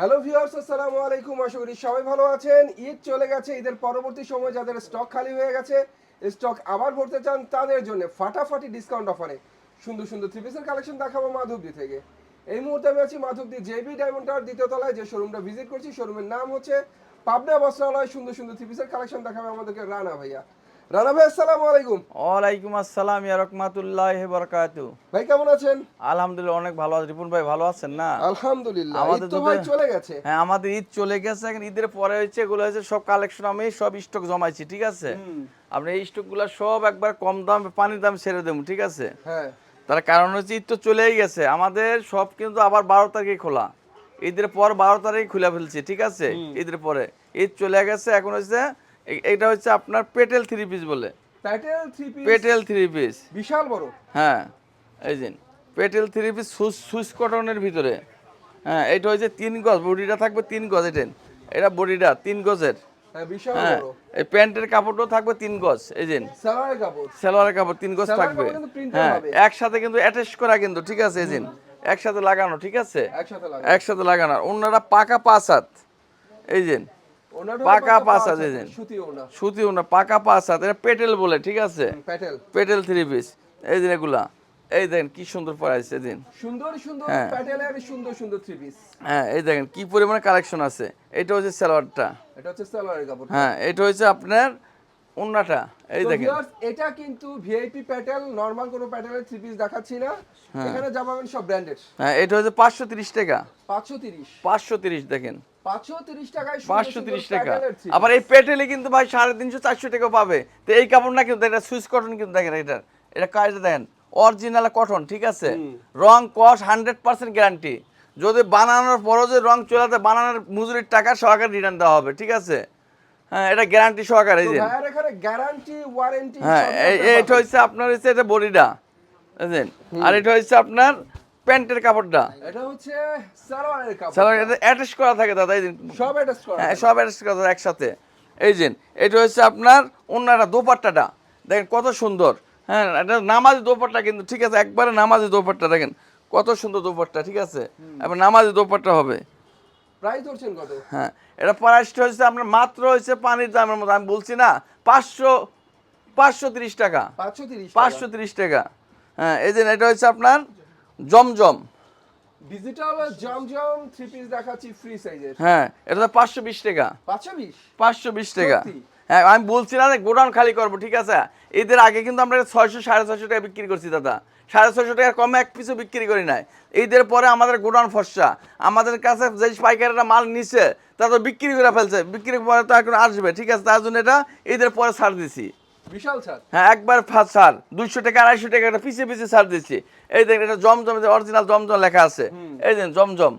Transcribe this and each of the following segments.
Hello viewers আসসালামু আলাইকুম। আশা করি সবাই ভালো আছেন। ঈদ চলে গেছে, ঈদের পরবর্তী সময় যাদের স্টক খালি হয়ে গেছে স্টক আবার ভরতে চান, তাদের জন্য ফাটাফাটি ডিসকাউন্ট অফারে সুন্দর সুন্দর থ্রি পিসের কালেকশন দেখাবো মাধবদী থেকে। এই মুহূর্তে আমি আছি মাধবদী জেবি ডায়মন্ড টাওয়ার দ্বিতীয় তলায়, যে শোরুমটা ভিজিট করছি শোরুমের নাম হচ্ছে পাবনা বস্ত্রালয়। সুন্দর সুন্দর থ্রি পিসের কালেকশন দেখাবে আমাদেরকে রানা ভাইয়া। রানা ভাই আসসালামু আলাইকুম। ওয়ালাইকুম আসসালাম ইয়া রহমাতুল্লাহ বরকাতু। ভাই কেমন আছেন? আলহামদুলিল্লাহ অনেক ভালো আছে। রিপুন ভাই ভালো আছেন না? আলহামদুলিল্লাহ আমাদের তো ভাই চলে গেছে। হ্যাঁ আমাদের ঈদ চলে গেছে এখন ঈদের পরে হচ্ছে এগুলো হচ্ছে সব কালেকশন আমি সব স্টক জমাইছি ঠিক আছে? আপনি এই স্টকগুলো সব একবার কম দাম পানির দাম ছেড়ে দেবো ঠিক আছে? হ্যাঁ। তার কারণ হচ্ছে ঈদ তো চলেই গেছে। আমাদের সব কিন্তু আবার বারো তারিখে খোলা। ঈদের পর বারো তারিখে খুলে ফেলছি ঠিক আছে? ঈদের পরে। ঈদ চলে গেছে এখন হচ্ছে এটা হচ্ছে আপনার পেটেল থ্রি পিস বলে। Patel three piece? Patel three piece. বিশাল বড়? হ্যাঁ এই যে পেটেল থ্রি পিস সুইচ কটনের ভিতরে। হ্যাঁ এটা হচ্ছে তিন গজ বডিটা থাকবে তিন গজ এটা এটা বডিটা তিন গজের। হ্যাঁ বিশাল হ্যাঁ এই প্যান্টের কাপড়টাও থাকবে তিন গজ এই যে। সালোয়ারের কাপড়? সালোয়ারের কাপড় তিন গজ থাকবে। হ্যাঁ একসাথে কিন্তু অ্যাটাচ করা কিন্তু ঠিক আছে এই একসাথে লাগানো ঠিক আছে? একসাথে লাগে একসাথে লাগানো। অন্যরা পাকা পাঁচ হাত এই যে। পাকা পাঁচ সুতি ওনা। পাকা পাঁচ হাত। এটা পেটেল বলে ঠিক আছে? পেটেল। পেটেল থ্রি পিস এই দিন এগুলা। এই দেখেন কি সুন্দর পরাইছে দিন। সুন্দর সুন্দর হ্যাঁ। প্যাটেলের সুন্দর সুন্দর থ্রি পিস হ্যাঁ এই দেখেন কি পরিমাণে কালেকশন আছে। এটা হচ্ছে সালোয়ারটা। এটা হচ্ছে সালোয়ারের কাপড় হ্যাঁ এটা হচ্ছে আপনার উন্নাটা এই দেখেন। এটা কিন্তু ভিআইপি প্যাটেল নরমাল কোনো প্যাটেলের থ্রি পিস দেখাচ্ছি না। এখানে যা পাবেন সব ব্র্যান্ডেড হ্যাঁ এটা হচ্ছে পাঁচশো তিরিশ টাকা। পাঁচশো তিরিশ। পাঁচশো তিরিশ দেখেন। পাঁচশো তিরিশ টাকায় সুন্দর পাঁচশো সুন্দর তিরিশ টাকা। আবার এই পেটেলে কিন্তু ভাই সাড়ে তিনশো চারশো টাকা পাবে। তো এই কাপড় না কিন্তু এটা সুইচ কটন কিন্তু দেখেন এটা। এটা কাজটা দেখেন অরিজিনাল কটন ঠিক আছে? রং কস হান্ড্রেড পার্সেন্ট গ্যারান্টি যদি বানানোর পরও যে রং চলে বানানোর মজুরির টাকা সহকারে রিটার্ন দেওয়া হবে ঠিক আছে? হ্যাঁ এটা গ্যারান্টি সহকারে গ্যারান্টি ওয়ারেন্টি হ্যাঁ এইটা হচ্ছে আপনার হচ্ছে এটা বডিটা বুঝলেন আর এটা হচ্ছে আপনার প্যান্টের কাপড়টা। এটা হচ্ছে সালোয়ারের কাপড়। সালোয়ার এটা অ্যাটাচ করা থাকে দাদা এই যে। সব অ্যাটাচ করা হ্যাঁ সব অ্যাটাচ করা থাকে একসাথে। এই যে এটা হচ্ছে আপনার অন্যটা দোপাট্টাটা। দেখেন কত সুন্দর। হ্যাঁ এটা নামাজি দোপাট্টা কিন্তু ঠিক আছে একবারে নামাজি দোপাট্টা দেখেন। কত সুন্দর দোপাট্টা ঠিক আছে? এবার নামাজি দোপাট্টা হবে। প্রাইস ধরছেন কত? হ্যাঁ এটা প্রাইসটা হচ্ছে আপনার মাত্র হচ্ছে পানির দামের মতো আমি বলছি না পাঁচশো পাঁচশো তিরিশ টাকা। পাঁচশো তিরিশ পাঁচশো তিরিশ টাকা। হ্যাঁ এই যে এটা হচ্ছে আপনার Zamzam. Digital Zamzam three piece দেখাচ্ছি ফ্রি সাইজের হ্যাঁ এটা তো পাঁচশো বিশ টাকা। পাঁচশো বিশ? পাঁচশো বিশ টাকা? হ্যাঁ আমি বলছি না যে গোডাউন খালি করব ঠিক আছে? ঈদের আগে কিন্তু আমরা ছয়শো সাড়ে ছয়শো টাকা বিক্রি করছি দাদা। সাড়ে ছয়শো টাকার কমে এক পিছু বিক্রি করি নাই। ঈদের পরে আমাদের গোডাউন ফসা। আমাদের কাছে যে পাইকারেরা মাল নিছে তা তো বিক্রি করে ফেলছে। বিক্রির পরে তো এখন আসবে ঠিক আছে? তার জন্য এটা ঈদের পরে ছাড় দিছি। বিশাল ছাড়। হ্যাঁ একবার ছাড়। দুইশো টাকা আড়াইশো টাকা এটা পিছিয়ে পিছিয়ে ছাড় দিচ্ছি এই দেখেন এটা জমজম অরিজিনাল জমজম লেখা আছে। এই দেখেন জমজম।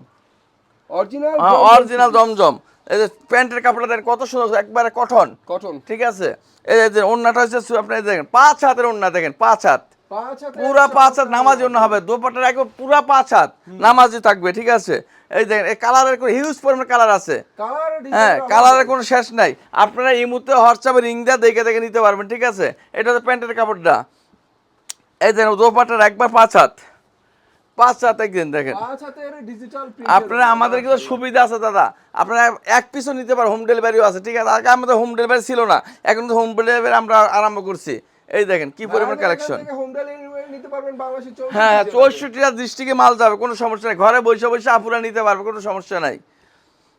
অরিজিনাল হ্যাঁ অরিজিনাল জমজম। এই যে প্যান্টের কাপড়টা দেখেন কত সুন্দর একবারে কটন। কটন। ঠিক আছে? এই যে ওন্নাটা হচ্ছে আপনি দেখেন পাঁচ হাতের ওন্না দেখেন পাঁচ হাত। পুরা পাঁচ হাত নামাজি ওন্না হবে দোপাটার একবার পুরা পাঁচ হাত নামাজি থাকবে ঠিক আছে? এই দেখেন এই কালারের কোনো হিউজ পরিমাণ কালার আছে। হ্যাঁ কালারের কোনো শেষ নাই। আপনারা এই মুহূর্তে হোয়াটসঅ্যাপে রিং দিয়ে দেখে দেখে নিতে পারবেন ঠিক আছে? এটা হচ্ছে প্যান্টের কাপড়টা। এই দেখেন দোপাটার একবার পাঁচ হাত। পাঁচ হাত একদিন দেখেন আপনারা আমাদের কিন্তু সুবিধা আছে দাদা। আপনারা এক পিসও নিতে পারেন হোম ডেলিভারিও আছে ঠিক আছে? আগে আমাদের হোম ডেলিভারি ছিল না। এখন তো হোম ডেলিভারি আমরা আরম্ভ করছি। এই দেখেন কি পরিমাণ কালেকশন হোম ডেলিভারি নিতে পারবেন বাংলাদেশের চৌষট্টি হ্যাঁ। চৌষট্টিটা ডিস্ট্রিক্টে মাল যাবে কোনো সমস্যা নেই। ঘরে বসে বসে আপুরা নিতে পারবে কোনো সমস্যা নাই।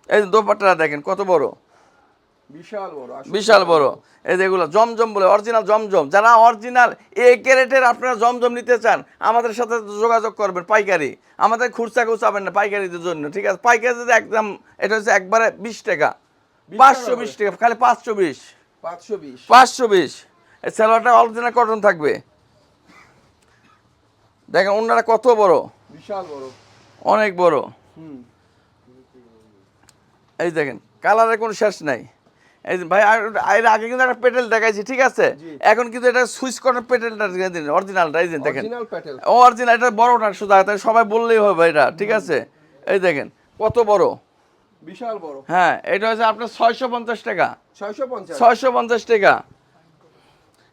এই দোপাট্টাটা দেখেন কত বড়। বিশাল বড় আসলে বিশাল বড়। এই যেগুলো জমজম বলে অরিজিনাল জমজম। যারা অরিজিনাল এ ক্যারেটের আপনারা জমজম নিতে চান আমাদের সাথে যোগাযোগ করবেন পাইকারি। আমাদের খুচরা খুচাবেন না পাইকারিদের জন্য ঠিক আছে? পাইকারি যদি একদম এটা হচ্ছে একবারে বিশ টাকা। পাঁচশো বিশ টাকা খালি পাঁচশো বিশ। পাঁচশো বিশ। পাঁচশো বিশ। এই সালোয়ারটা অরিজিনাল কটন থাকবে। দেখেন ওনারা কত বড়। বিশাল বড়। অনেক বড়। এই দেখেন কালারের কোনো শেষ নাই। ভাই এর আগে কিন্তু একটা পেটেল দেখাইছি ঠিক আছে? এখন কিন্তু এটা সুইচ করার পেটেলটা দিন অরিজিনালটা এই দেখেন। অরিজিনাল এটা বড়টা শুধু তাই সবাই বললেই হবে এটা ঠিক আছে? এই দেখেন কত বড়? বিশাল বড়। হ্যাঁ এটা হচ্ছে আপনার ছয়শো পঞ্চাশ টাকা। ছয়শো পঞ্চাশ। ছয়শো পঞ্চাশ টাকা।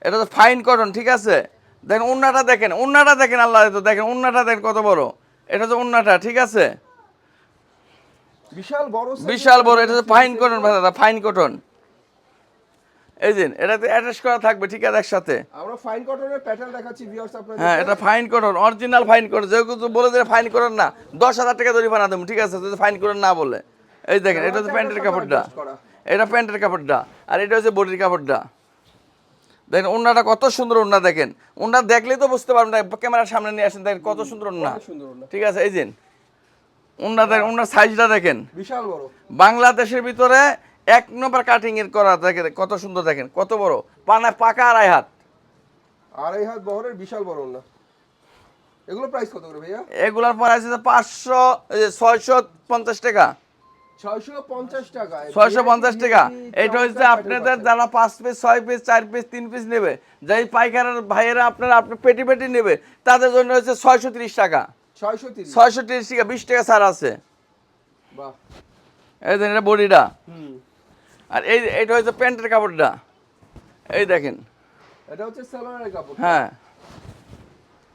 এটা তো ফাইন কটন ঠিক আছে? দেখেন উন্নাটা দেখেন উন্নাটা দেখেন আল্লাহ তো দেখেন উন্নাটা দেখেন কত বড়। এটা তো উন্নাটা ঠিক আছে? বিশাল বড় বিশাল বড় এটা three ফাইন কটন এগুলো। দাদা ফাইন কটন এই দিন এটাতে অ্যাটাচ করা থাকবে ঠিক আছে একসাথে। আমরা ফাইন কটনের প্যাটার্ন দেখাচ্ছি ভিউয়ার্স আপনাদের হ্যাঁ এটা fine cotton original fine cotton যেহেতু বলে দিলে ফাইন কটন না দশ হাজার টাকা দড়ি বানা দেবো ঠিক আছে যদি ফাইন কটন না বলে। এই দেখেন এটা হচ্ছে প্যান্টের কাপড়টা। এটা প্যান্টের কাপড়টা আর এটা হচ্ছে বডির কাপড়টা। দেখেন ওন্নাটা কত সুন্দর ওন্না দেখেন। ওন্না দেখলেই তো বুঝতে পারবেন না ক্যামেরার সামনে নিয়ে আসেন দেখেন কত সুন্দর সুন্দর ঠিক আছে এই দিন ওন্না দেখেন ওন্নার সাইজটা দেখেন। বিশাল বড়। বাংলাদেশের ভিতরে এক নম্বর কাটিং এর করা দেখেন কত সুন্দর দেখেন কত বড়। পানা পাকা আড়াই হাত। আড়াই হাত বহরের বিশাল বড় না। এগুলো প্রাইস কত করে ভাইয়া? এগুলোর পর আছে পাঁচশো ছয়শো পঞ্চাশ টাকা। ছয়শো পঞ্চাশ টাকা। এটা হচ্ছে আপনাদের যারা পাঁচ পিস ছয় পিস চার পিস তিন পিস নেবে যাই পাইকারের ভাইয়েরা আপনারা আপনি পেটি পেটি নেবে তাদের জন্য হচ্ছে ছয়শো তিরিশ টাকা। ছয়শো তিরিশ। টাকা বিশ টাকা ছাড় আছে। বাহ। এই এটা বডিটা। হুম। আর এই এটা হচ্ছে প্যান্টের কাপড়টা। এই দেখেন। এটা হচ্ছে সালোয়ারের কাপড়। হ্যাঁ।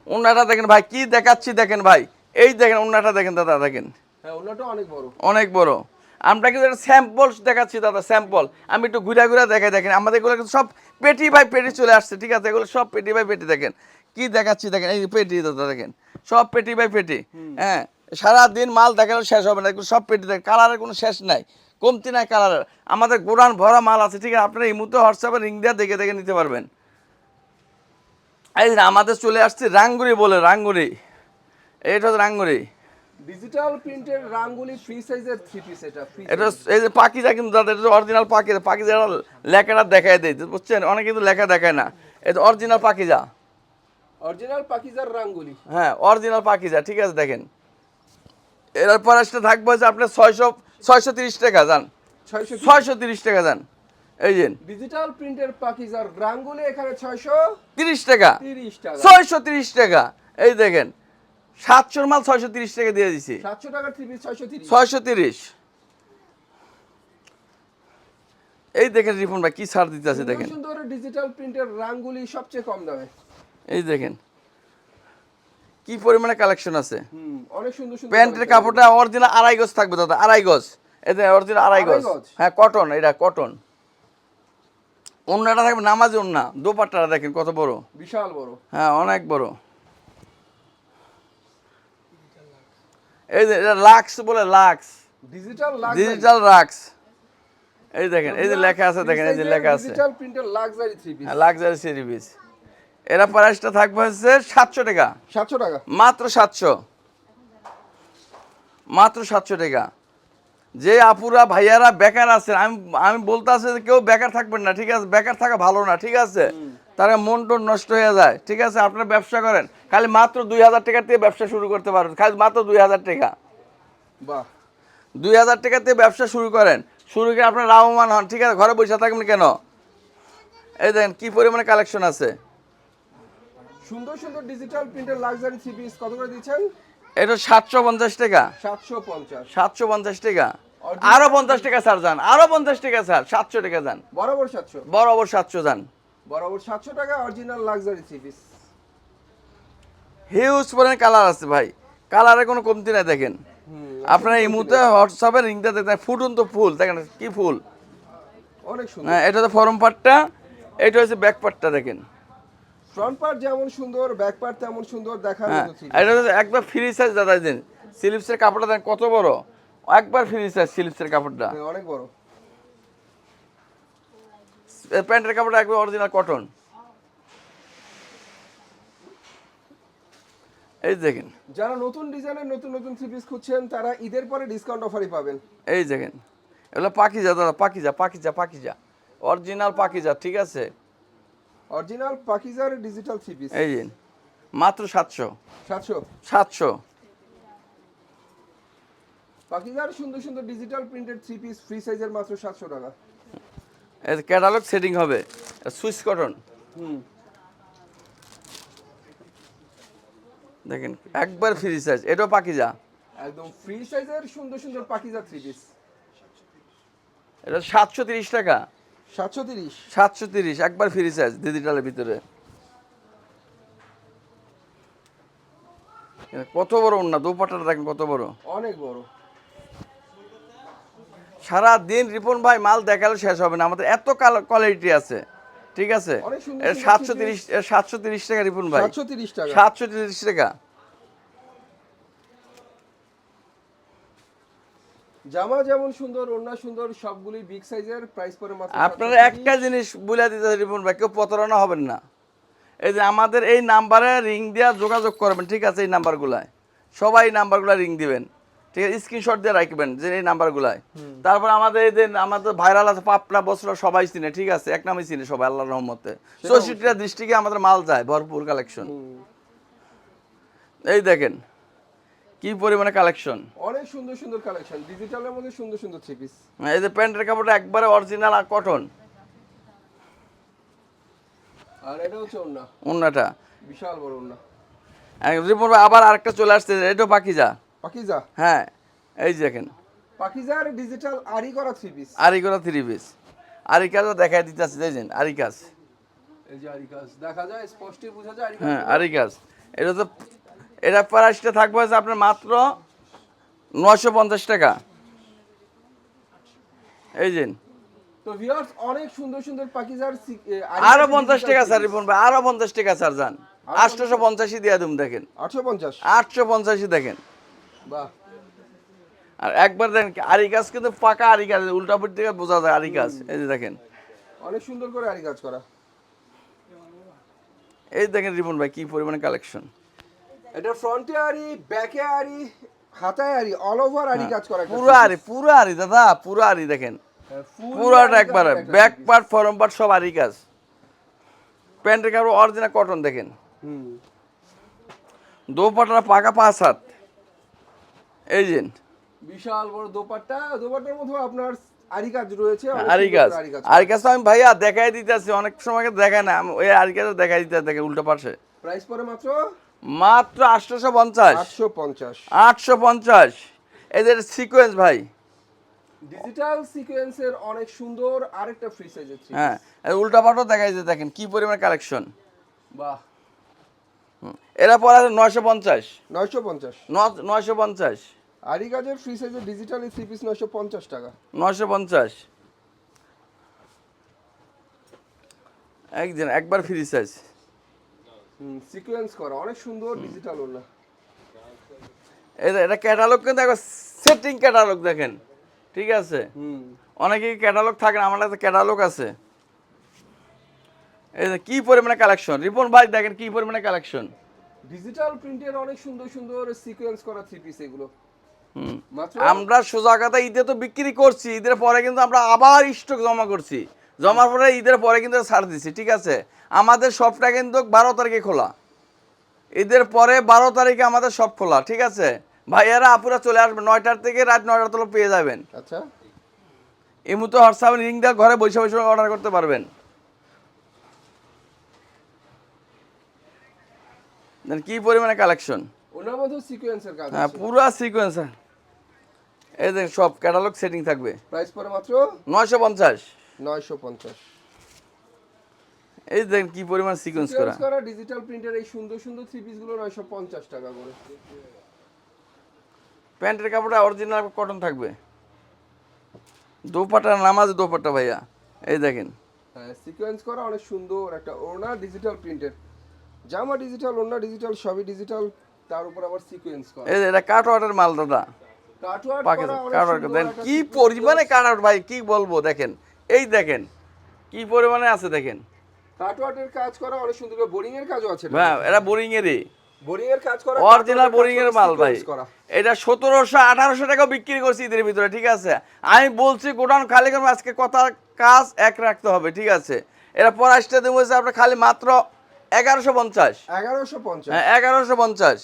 ওনাটা দেখেন ভাই কি দেখাচ্ছি দেখেন ভাই। এই দেখেন ওনাটা দেখেন দাদা দেখেন। হ্যাঁ ওনাটা অনেক বড়। অনেক বড়। আমরা কিন্তু একটা স্যাম্পল দেখাচ্ছি দাদা স্যাম্পল। আমি একটু ঘুরে ঘুরে দেখাই দেখেন। আমাদের এগুলো কিন্তু সব পেটি বাই পেটি চলে আসছে ঠিক আছে? এগুলো সব পেটি বাই পেটি দেখেন। কি দেখাচ্ছি দেখেন এই পেটি দাদা দেখেন। সব পেটি বাই পেটি। হ্যাঁ সারাদিন মাল দেখানো শেষ হবে না এগুলো সব পেটি দেখেন। কালারের কোনো শেষ নাই। কমতি নাই কালারের আমাদের গোডান ভরা মাল আছে ঠিক আছে? আপনারা এই মুহূর্তে হোয়াটসঅ্যাপে রিং দিয়ে দেখে দেখে নিতে পারবেন। এই আমাদের চলে আসছে রাঙ্গুরি বলে রাঙ্গুরি। এটা হচ্ছে রাঙ্গুরি। ডিজিটাল প্রিন্টের রাঙ্গুলি ফ্রি সাইজের থ্রি পিস এটা এটা এই যে পাখিজা কিন্তু দাদা এটা অরিজিনাল পাখিজা পাখিজা লেখাটা দেখায় দেয় বুঝছেন? অনেকে কিন্তু লেখা দেখায় না। এটা অরিজিনাল পাখিজা অরিজিনাল পাকিজার রাঙ্গুলি। হ্যাঁ অরিজিনাল পাখিজা ঠিক আছে? দেখেন। এর পরাশটা থাকবে হচ্ছে আপনার ছয়শো ছয়শো তিরিশ টাকা যান ছয়শো তিরিশ? টাকা যান এই যে। ডিজিটাল প্রিন্টের পাকিজার রাঙ্গুলি এখানে ছয়শো তিরিশ টাকা। তিরিশ টাকা। ছয়শো তিরিশ টাকা। এই দেখেন সাতশোর মাল ছয়শো তিরিশ টাকা দিয়ে দিছি। সাতশো তিরিশ। ছয়শো তিরিশ। এই দেখেন রিফন ভাই কি ছাড় দিতে আছে দেখেন। সুন্দর ডিজিটাল প্রিন্টের রাঙ্গুলি সবচেয়ে কম দামে। এই দেখেন। কি পরিমাণে কালেকশন আছে? অনেক সুন্দর সুন্দর প্যান্টের কাপড়টা অরিজিনাল আড়াই গজ থাকবে দাদা আড়াই গজ। এতে অরিজিনাল আড়াই গজ? হ্যাঁ কটন এটা কটন অন্যটা থাকবে নামাজি অন্য দোপাট্টাটা দেখেন কত বড়। বিশাল বড়। হ্যাঁ অনেক বড়। এই যে এটা লাক্স বলে Lux digital Lux digital Lux এই দেখেন এই যে লেখা আছে দেখেন এই যে লেখা আছে। ডিজিটাল প্রিন্টের luxury three piece luxury series এরা প্রাইসটা থাকবে হচ্ছে সাতশো টাকা। সাতশো টাকা। মাত্র সাতশো। মাত্র সাতশো টাকা। যে আপুরা ভাইয়ারা বেকার আছেন আমি আমি বলতে আছি যে কেউ বেকার থাকবেন না ঠিক আছে? বেকার থাকা ভালো না ঠিক আছে? তারা মন টন নষ্ট হয়ে যায় ঠিক আছে? আপনারা ব্যবসা করেন খালি মাত্র দুই হাজার টাকা দিয়ে ব্যবসা শুরু করতে পারবেন খালি মাত্র দুই হাজার টাকা। বাহ। দুই হাজার টাকা দিয়ে ব্যবসা শুরু করেন শুরু করে আপনার লাভবান হন ঠিক আছে? ঘরে বসে থাকবেন কেন? এই দেখেন কি পরিমাণে কালেকশন আছে। সুন্দর সুন্দর ডিজিটাল প্রিন্টের লাক্সারি থ্রি পিস কত করে দিচ্ছেন? এটা সাতশো পঞ্চাশ টাকা। সাতশো পঞ্চাশ। সাতশো পঞ্চাশ টাকা। আরও পঞ্চাশ টাকা স্যার যান। আরও পঞ্চাশ টাকা স্যার সাতশো টাকা যান। বরাবর সাতশো। বরাবর সাতশো যান। বরাবর সাতশো টাকা original luxury three piece huge পরিমাণে কালার আছে ভাই। কালারে কোনো কমতি নাই দেখেন। আপনার এই মুহূর্তে হোয়াটসঅ্যাপে রিংটা দেখেন ফুটন্ত ফুল দেখেন কি ফুল। অনেক সুন্দর। হ্যাঁ এটা তো ফরম পার্টটা এটা হচ্ছে ব্যাক পার্টটা দেখেন। ফ্রন্ট পার্ট যেমন সুন্দর ব্যাক পার্ট তেমন সুন্দর দেখার হ্যাঁ। এটা একবার ফ্রি সাইজ দাদা দিন। সিলিপসের কাপড়টা দেখেন কত বড়। একবার ফ্রি সাইজ সিলিপসের কাপড়টা। অনেক বড়। প্যান্টের কাপড়টা একবার অরিজিনাল কটন এই দেখেন। যারা নতুন ডিজাইনের নতুন নতুন থ্রি পিস খুঁজছেন তারা ঈদের পরে ডিসকাউন্ট অফারই পাবেন। এই দেখেন। এগুলো পাকিজা দাদা পাকিজা পাকিজা পাকিজা। অরিজিনাল পাকিজা ঠিক আছে? অরিজিনাল পাকিজার ডিজিটাল থ্রি পিস এই মাত্র সাতশো। সাতশো? সাতশো। পাকিজার সুন্দর সুন্দর digital printed three piece free সাইজের মাত্র সাতশো টাকা। এই ক্যাটালগ সেটিং হবে সুইচ কটন হুম। দেখেন একবার ফ্রি সাইজ এটাও পাকিজা একদম ফ্রি সাইজের সুন্দর সুন্দর পাকিজা থ্রি পিস এটা সাতশো তিরিশ টাকা। সাতশো তিরিশ। সাতশো তিরিশ একবার ফ্রি সাইজ ডিজিটালের ভিতরে। কত বড় না দোপাট্টাটা দেখেন কত বড়। অনেক বড়। সারা দিন রিপন ভাই মাল দেখালে শেষ হবে না। আমাদের এত কোয়ালিটি আছে। ঠিক আছে? সাতশো তিরিশ সাতশো তিরিশ টাকা রিপন ভাই। সাতশো তিরিশ টাকা। সাতশো তিরিশ টাকা। জামা যেমন সুন্দর ওড়না সুন্দর সবগুলি বিগ সাইজের প্রাইস পরে মাত্র আপনারা একটা জিনিস বলে দিতে রিপন ভাই কেউ প্রতারণা হবেন না। এই যে আমাদের এই নাম্বারে রিং দেওয়া যোগাযোগ করবেন ঠিক আছে এই নাম্বারগুলায়। সবাই এই নাম্বারগুলো রিং দিবেন। ঠিক আছে স্ক্রিনশট দিয়ে রাখবেন যে এই নাম্বারগুলায়। তারপর আমাদের এই যে আমাদের ভাইরাল আছে পাপনা বসরা সবাই চিনে ঠিক আছে এক নামে চিনে সবাই আল্লাহর রহমতে। চৌষট্টিটা দৃষ্টিকে আমাদের মাল যায় ভরপুর কালেকশন এই দেখেন কি পরিমাণে কালেকশন অনেক সুন্দর সুন্দর কালেকশন ডিজিটালের মধ্যে সুন্দর সুন্দর থ্রি পিস এই যে প্যান্টের কাপড়টা একবারে অরিজিনাল আর কটন আর এটা হচ্ছে ওড়না। অন্যটা বিশাল বড় ওড়না। রিপোর্ট আবার আরেকটা চলে আসছে এটা পাকিজা। পাকিজা? হ্যাঁ এই যে দেখেন। পাকিজার ডিজিটাল আরি করা থ্রি পিস আরিকোলা থ্রি পিস আরিকাজও দেখাই দিতে আছে দেখছেন? আরিকাজ এই যে আরি কাজ। দেখা যায় স্পষ্টই বোঝা যায় আরি কাজ। হ্যাঁ আরিকাজ এটা তো এটা প্রাইসটা থাকবে হচ্ছে আপনার মাত্র নশো পঞ্চাশ টাকা। এই যে। তো ভিউয়ার্স অনেক সুন্দর সুন্দর পাকিজার সি- আরও পঞ্চাশ টাকা স্যার রিপন ভাই আরও পঞ্চাশ টাকা স্যার যান আটশোশো পঞ্চাশই দিয়ে দিম দেখেন। আটশো পঞ্চাশ? আটশো পঞ্চাশই দেখেন। বাহ। আর একবার দেখেন কিন্তু পাকা থেকে বোঝা যায় এই যে দেখেন। অনেক সুন্দর করে আরি করা। এই দেখেন রিপন ভাই কি পরিমাণে কালেকশন এটা ফ্রন্টে আরি ব্যাকে আরি হাতায় আরি অল ওভার আরি কাজ করা পুরো আরি পুরো আরি দাদা পুরো আরি দেখেন। হ্যাঁ, পুরোটা একবারে ব্যাক পার্ট ফরম পার্ট সব আরি কাজ। প্যান্টের কাপড় অরিজিনাল কটন দেখেন। হুম। দোপাট্টা পাকা পাঁচ হাত। এই যে। বিশাল বড় দোপাট্টা। দোপাট্টার মধ্যে আপনার আরি কাজ রয়েছে অনেক আরি কাজ। আরি কাজ তো আমি ভাইয়া দেখাই দিতেছি অনেক সময় দেখায় না ওই আরি দেখাই দিতে দেখে উল্টো পাশে। প্রাইস পরে মাত্র মাত্র আটশোশো পঞ্চাশ। আটশো পঞ্চাশ। আটশো পঞ্চাশ এদের সিকোয়েন্স ভাই। ডিজিটাল সিকোয়েন্সের অনেক সুন্দর আরেকটা ফ্রি সাইজের হ্যাঁ উল্টা পাটও দেখাই দিতে দেখেন কি পরিমাণ কালেকশন বাহ। এরা পরে আছে নয়শো পঞ্চাশ। নয়শো পঞ্চাশ। নয়শো পঞ্চাশ। আরি কাজের ফ্রি সাইজের ডিজিটাল থ্রি পিস নয়শো পঞ্চাশ টাকা। নয়শো পঞ্চাশ। একদিন একবার ফ্রি সাইজ সিকোয়েন্স করা। অনেক সুন্দর ডিজিটাল ওনা এটা এটা ক্যাটালগ কিন্তু একবার সেটিং ক্যাটালগ দেখেন। ঠিক আছে? হুম। অনেকেই ক্যাটালগ থাকে না আমার কাছে ক্যাটালগ আছে। এই যে কি পরিমাণে কালেকশন রিপন ভাই দেখেন কি পরিমাণে কালেকশন ডিজিটাল প্রিন্টের অনেক সুন্দর সুন্দর সিকোয়েন্স করা থ্রি পিস এগুলো। হুম। আমরা সোজা কথা ঈদে তো বিক্রি করছি ঈদের পরে কিন্তু আমরা আবার স্টক জমা করছি। জমার পরে ঈদের পরে কিন্তু ছাড় দিছি ঠিক আছে? আমাদের শপটা কিন্তু বারো তারিখে খোলা। ঈদের পরে বারো তারিখে আমাদের শপ খোলা ঠিক আছে? ভাইয়ারা আপুরা চলে আসবে। নয়টার থেকে রাত নয়টার তলে পেয়ে যাবেন। আচ্ছা। এই মুহূর্তে হোয়াটসঅ্যাপে লিঙ্ক দেওয়া ঘরে বসে বসে অর্ডার করতে পারবেন। কি পরিমাণে কালেকশন ওনার মধ্যে সিকোয়েন্সের কাজ হ্যাঁ পুরো সিকোয়েন্স এই দেখেন সব ক্যাটালগ সেটিং থাকবে। প্রাইস পরে মাত্র? নয়শো পঞ্চাশ। নয়শো পঞ্চাশ। এই দেখেন কি পরিমাণ সিকোয়েন্স করা। সিকোয়েন্স করা ডিজিটাল প্রিন্টের এই সুন্দর সুন্দর থ্রি নয়শো পঞ্চাশ টাকা করে। প্যান্টের কাপড়টা অরিজিনাল কটন থাকবে। দোপাট্টার নাম আছে দোপাট্টা ভাইয়া। এই দেখেন। হ্যাঁ সিকোয়েন্স করা অনেক সুন্দর একটা ওড়না ডিজিটাল প্রিন্টের জামা ডিজিটাল ওড়না ডিজিটাল সবই ডিজিটাল তার উপর আবার সিকোয়েন্স করা। এই এটা কাট ওয়াটার মাল দাদা। কাট ওয়াটার দেন কি পরিমাণে কাট ভাই কি বলব দেখেন। এই দেখেন কি পরিমাণে আছে দেখেন। কাটওয়ার্কের কাজ করা অনেক সুন্দর করে বোরিং এর কাজও আছে হ্যাঁ এটা বোরিং এরই বোরিং এর কাজ করা অরিজিনাল বোরিং এর করা, মাল ভাই। এটা সতেরোশো আঠারোশো টাকা বিক্রি করছি ঈদের ভিতরে ঠিক আছে? আমি বলছি গোডাউন খালি করব আজকে কথা কাজ এক রাখতে হবে ঠিক আছে? এরা পরাশটা দেবো আপনার খালি মাত্র এগারোশো পঞ্চাশ। এগারোশো পঞ্চাশ। হ্যাঁ এগারোশো পঞ্চাশ।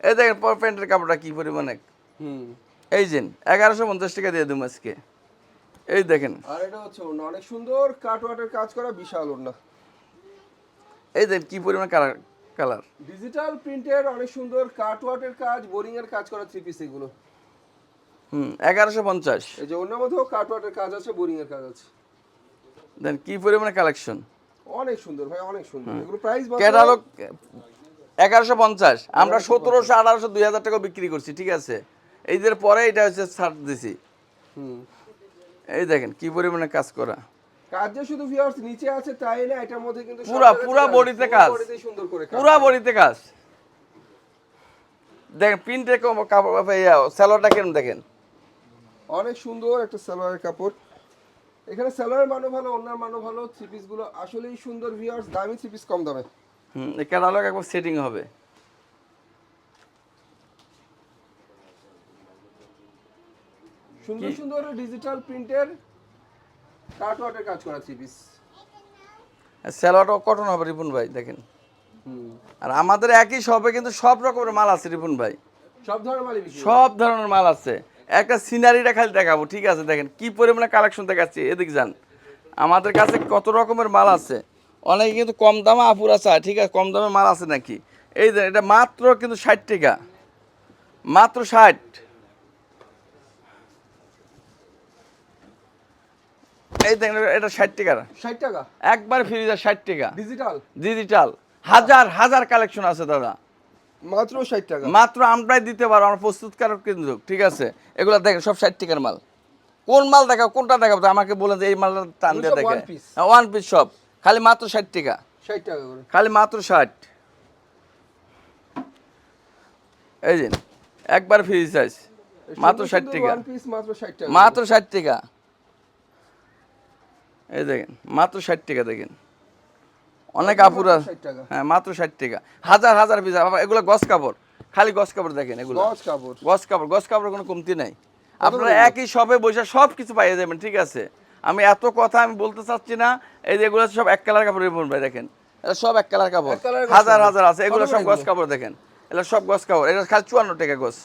এই দেখেন প্যান্টের কাপড়টা কি পরিমাণে? হুম। এই যে এগারোশো পঞ্চাশ টাকা দিয়ে দেবো আজকে। এই দেখেন। আর এটা হচ্ছে ওড়না। অনেক সুন্দর কাটওয়ার্কের কাজ করা বিশাল ওড়না। এই দেখেন কি পরিমাণ কালার কালার। ডিজিটাল প্রিন্টের অনেক সুন্দর কাটওয়ার্কের কাজ বোরিং এর কাজ করা থ্রি পিস এগুলো। হুম এগারোশো পঞ্চাশ। এই যে অন্য মধ্যেও কাটওয়ার্কের কাজ আছে বোরিং এর কাজ আছে। দেন কি পরিমাণে কালেকশন অনেক সুন্দর ভাই অনেক সুন্দর। এগুলো প্রাইস ক্যাটালগ এগারোশো পঞ্চাশ। আমরা সতেরোশো আঠারোশো দুই হাজার টাকা বিক্রি করছি ঠিক আছে? এইদের পরে এটা হচ্ছে ছাড় দিছি। হুম। এই দেখেন কি পরিমাণে কাজ করা। কাজ যে শুধু ভিউয়ার্স নিচে আছে তাই না? এটার মধ্যে কিন্তু পুরা- পুরা। বডিতে কাজ। সুন্দর করে পুরা বডিতে কাজ। দেখেন প্রিন্টে কাপড় কেমন দেখেন? অনেক সুন্দর একটা সালোয়ারের কাপড়। এখানে সালোয়ারের মানও ভালো অন্যান্য মানও ভালো থ্রি পিসগুলো আসলেই সুন্দর ভিউয়ার্স দামি থ্রি পিস কম দামে। হুম এই ক্যাটালগ একবার সেটিং হবে। সুন্দর সুন্দর ডিজিটাল প্রিন্টের কার্টওয়ার্টের কাজ করা থ্রি পিস স্যালোয়ারটাও কটন হবে রিপুন ভাই দেখেন। আর আমাদের একই শপে কিন্তু সব রকমের মাল আছে রিপুন ভাই। সব ধরনের হয়। সব ধরনের মাল আছে। একটা সিনারিটা খালি দেখাবো ঠিক আছে? দেখেন কি পরিমাণে কালেকশন দেখাচ্ছি এদিক যান। আমাদের কাছে কত রকমের মাল আছে। অনেকে কিন্তু কম দামে আপুরা চায় ঠিক আছে? কম দামে মাল আছে নাকি? এই এটা মাত্র কিন্তু ষাট টাকা। মাত্র ষাট। এই দেখেন এটা ষাট টাকার ষাট টাকা? একবার ষাট টাকা। ডিজিটাল ডিজিটাল হাজার হাজার কালেকশন আছে দাদা। মাত্র ষাট টাকা? মাত্র আমরাই দিতে পারো আমরা প্রস্তুতকারক কিন্তু ঠিক আছে? এগুলো দেখেন সব ষাট টাকার মাল। কোন মাল কোনটা দেখাবো? আমাকে বলেন যে এই মালটা টান দিয়ে দেখে। ওয়ান পিস সব। খালি মাত্র ষাট টাকা। ষাট টাকা করে। খালি মাত্র ষাট। এই যে একবার ফ্রি সাইজ মাত্র ষাট টাকা। ওয়ান পিস মাত্র ষাট টাকা। মাত্র ষাট টাকা। এই দেখেন মাত্র ষাট টাকা দেখেন। অনেক আপুরা 60 হ্যাঁ মাত্র ষাট টাকা। হাজার হাজার পিস এগুলো গস কাপড়। খালি গস কাপড় দেখেন এগুলো। গজ কাপড়। গস কাপড় গস কাপড় কোনো কমতি নাই। আপনারা একই শপে বসে সব কিছু পাইয়ে যাবেন ঠিক আছে? আমি এত কথা আমি বলতে চাচ্ছি না। এই যে এগুলো সব এক কালার কাপড় রিপন ভাই দেখেন। এটা সব এক কালার কাপড়। হাজার হাজার আছে। এগুলো সব গস কাপড় দেখেন। এগুলো সব গস কাপড়। এটা খালি চুয়ান্ন টাকা গস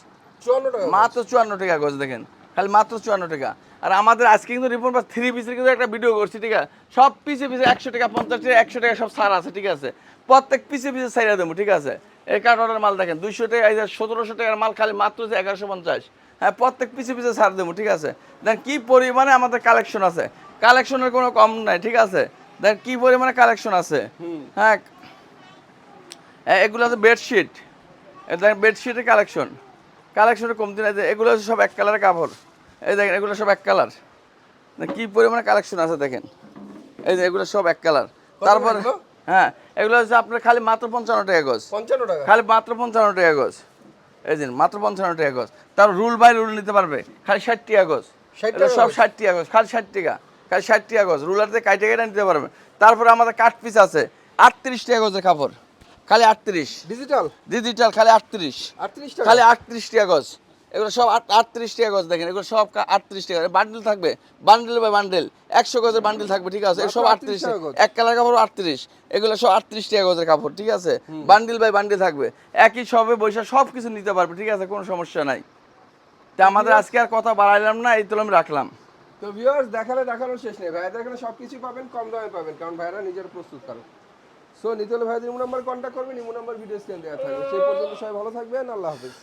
চুয়ান্ন টাকা মাত্র চুয়ান্ন টাকা গজ দেখেন। খালি মাত্র চুয়ান্ন টাকা। আর আমাদের আজকে কিন্তু রিপোর্ট বা থ্রি পিসের কিন্তু একটা ভিডিও করছি ঠিক আছে? সব পিসে পিসে একশো টাকা পঞ্চাশ টাকা একশো টাকা সব সার আছে ঠিক আছে? প্রত্যেক পিসে পিসে সাইরা দেবো ঠিক আছে? এই কার্টনের মাল দেখেন দুইশো টাকা এই সতেরোশো টাকার মাল খালি মাত্র যে এগারোশো পঞ্চাশ। হ্যাঁ প্রত্যেক পিসে পিসে ছাড় দেবো ঠিক আছে? দেখেন কি পরিমাণে আমাদের কালেকশন আছে? কালেকশনের কোনো কম নাই ঠিক আছে? দেখেন কি পরিমাণে কালেকশন আছে? হ্যাঁ এ- এগুলো আছে বেডশিট এটা বেডশিটের কালেকশন কালেকশনের কমতি নাই এগুলো হচ্ছে সব এক কালারের কাপড়। এই দেখেন এগুলো সব এক কালার। কি পরিমাণে কালেকশন আছে দেখেন। এই যে এগুলো সব এক কালার। তারপর হ্যাঁ এগুলো হচ্ছে আপনার খালি মাত্র পঞ্চান্ন টাকা গজ। পঞ্চান্ন টাকা? খালি মাত্র পঞ্চান্ন টাকা গজ। এই দিন মাত্র পঞ্চান্ন টাকা গজ। তার রুল বাই রুল নিতে পারবে। খালি ষাট টাকা গজ। 60 এগুলো টাকা সব? ষাট টাকা গজ খালি ষাট টাকা। খালি ষাট টাকা গজ। রুলারতে কাইটে কেটে নিতে পারবে। তারপরে আমাদের কাঠ পিস আছে। আটত্রিশ টাকা গজের কাপড়। খালি আটত্রিশ। ডিজিটাল ডিজিটাল খালি আটত্রিশ। আটত্রিশ খালি আটত্রিশ টাকা গজ। এগুলো সব আট- আটত্রিশ টাকা গজ দেখেন এগুলো সব আটত্রিশ টাকা বান্ডেল থাকবে বান্ডেল বাই বান্ডেল। একশো গজের বান্ডেল থাকবে ঠিক আছে? সব আটত্রিশ 38 টাকা গজ। এক কালার কাপড় আটত্রিশ এগুলো সব আটত্রিশ টাকা গজের কাপড় ঠিক আছে? বান্ডিল বাই বান্ডিল থাকবে। একই সবে বৈশা সব কিছু নিতে পারবে ঠিক আছে? কোনো সমস্যা নাই। তা আমাদের আজকে আর কথা বাড়াইলাম না এই তো আমি রাখলাম। তো ভিউয়ার্স দেখালে দেখানোর শেষ নেই। ভাইয়াদের এখানে সব কিছুই পাবেন কম দামে পাবেন কারণ ভাইয়ারা নিজের প্রস্তুত করেন সো নিতে হলে ভাইয়াদের ইমো নাম্বার কন্ট্যাক্ট করবেন ইমো নাম্বার ভিডিও স্ক্রিন দেওয়া থাকবে। সেই পর্যন্ত সবাই ভালো থাকবেন আল্লাহ হাফিজ।